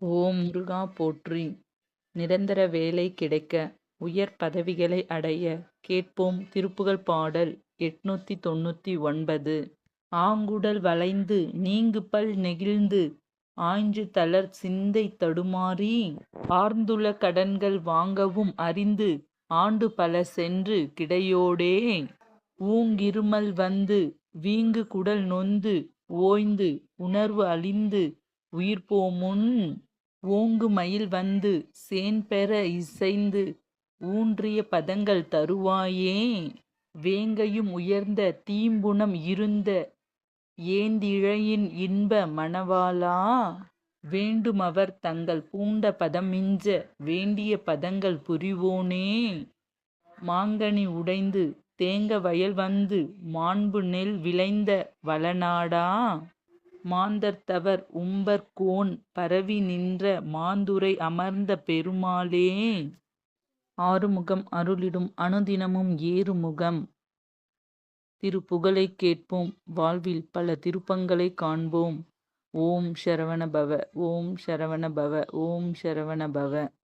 ஓ முருகா போற்றி. நிரந்தர வேலை கிடைக்க உயர் பதவிகளை அடைய கேட்போம் திருப்புகழ் பாடல் எட்நூத்தி தொண்ணூத்தி ஒன்பது. ஆங்குடல் வளைந்து நீங்கு பல் நெகிழ்ந்து ஆய்ஞ்சு தளர் சிந்தை தடுமாறி ஆர்ந்துள்ள கடன்கள் வாங்கவும் அறிந்து ஆண்டு பல சென்று கிடையோடே. ஊங்கிருமல் வந்து வீங்கு குடல் நொந்து ஓய்ந்து உணர்வு அழிந்து உயிர்ப்போமுன் ஓங்கு மயில் வந்து சேண்பெற இசைந்து ஊன்றிய பதங்கள் தருவாயே. வேங்கையும் உயர்ந்த தீம்புணம் இருந்த ஏந்திழையின் இன்ப மணவாளா. வேண்டுமவர் தங்கள் பூண்ட பதம் மிஞ்ச வேண்டிய பதங்கள் புரிவோனே. மாங்கனி உடைந்து தேங்க வயல் வந்து மாண்பு நெல் விளைந்த வளநாடா. மாந்தர்தவர் உம்பர்கோன் பரவி நின்ற மாந்துரை அமர்ந்த பெருமாளே. ஆறுமுகம் அருளிடும் அனுதினமும் ஏறுமுகம். திருப்புகழை கேட்போம் வாழ்வில் பல திருப்பங்களைக் காண்போம். ஓம் சரவண பவ ஓம் சரவண பவ ஓம் சரவண பவ